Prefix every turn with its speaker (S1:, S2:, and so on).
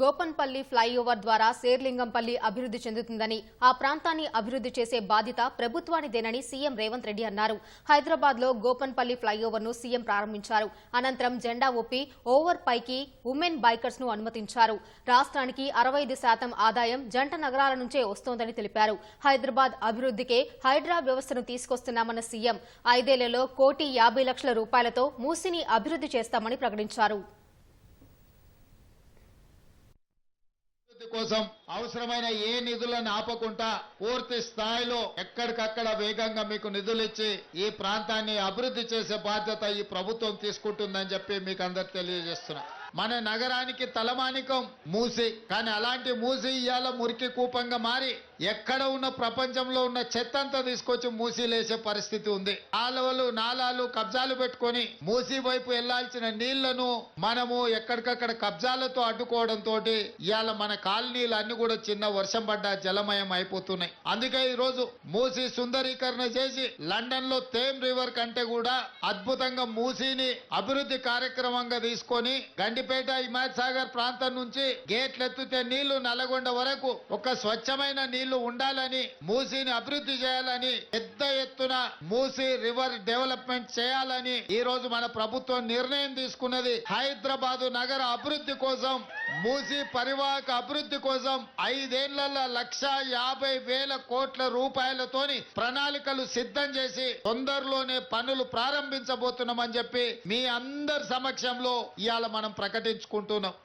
S1: Gopanpally flyover ద్వారా శేర్లింగంపల్లి అభివృద్ధి చెందుతుందని ఆ ప్రాంతాన్ని అభివృద్ధి చేసే బాధ్యత ప్రభుత్వానిదేనని సీఎం రేవంత్ రెడ్డి అన్నారు. హైదరాబాద్లో గోపన్పల్లి ఫ్లైఓవర్ను సీఎం ప్రారంభించారు. అనంతరం జెండా ఒప్పి ఓవర్ పైకి ఉమెన్ బైకర్స్ను అనుమతించారు. రాష్ట్రానికి అరవై శాతం ఆదాయం జంట నగరాల నుంచే వస్తోందని తెలిపారు. హైదరాబాద్ అభివృద్ధికే హైడ్రా వ్యవస్థను తీసుకొస్తున్నామన్న సీఎం ఐదేళ్ళలో కోటి యాభై లక్షల రూపాయలతో మూసిని అభివృద్ధి చేస్తామని ప్రకటించారు.
S2: కోసం అవసరమైన ఏ నిధులను ఆపకుండా పూర్తి స్థాయిలో ఎక్కడికక్కడ వేగంగా మీకు నిధులు ఇచ్చి ఈ ప్రాంతాన్ని అభివృద్ధి చేసే బాధ్యత ఈ ప్రభుత్వం తీసుకుంటుందని చెప్పి మీకు అందరు తెలియజేస్తున్నా. మన నగరానికి తలమానికం మూసి కానీ అలాంటి మూసి ఇవాళ మురికి కూపంగా మారి ఎక్కడ ఉన్న ప్రపంచంలో ఉన్న చెత్త అంతా తీసుకొచ్చి మూసీలేసే పరిస్థితి ఉంది. ఆలవలు నాలాలు కబ్జాలు పెట్టుకొని మూసి వైపు వెళ్ళాల్సిన నీళ్ళను మనము ఎక్కడికక్కడ కబ్జాలతో అడ్డుకోవడం తోటి ఇవాళ మన కాలనీలు అన్ని కూడా చిన్న వర్షం పడ్డ జలమయం అయిపోతున్నాయి. అందుకే ఈ రోజు మూసి సుందరీకరణ చేసి లండన్లో తేమ్ రివర్ కంటే కూడా అద్భుతంగా మూసీని అభివృద్ధి కార్యక్రమంగా తీసుకొని గండిపేట హిమాయత్ సాగర్ ప్రాంతం నుంచి గేట్లు ఎత్తితే నీళ్ళు నల్లగొండ వరకు ఒక స్వచ్ఛమైన నీళ్ళు ఉండాలని మూసీని అభివృద్ధి చేయాలని పెద్ద పెద్ద ఎత్తున మూసీ రివర్ డెవలప్మెంట్ చేయాలని ఈ రోజు మన ప్రభుత్వం నిర్ణయం తీసుకున్నది. హైదరాబాదు నగర అభివృద్ధి కోసం మూసీ పరివాహక అభివృద్ధి కోసం ఐదేళ్ళలో లక్ష యాభై వేల కోట్ల రూపాయలతోని ప్రణాళికలు సిద్ధం చేసి తొందరలోనే పనులు ప్రారంభించబోతున్నామని చెప్పి మీ అందరి సమక్షంలో ఇవాళ మనం ప్రకటించుకుంటున్నాం.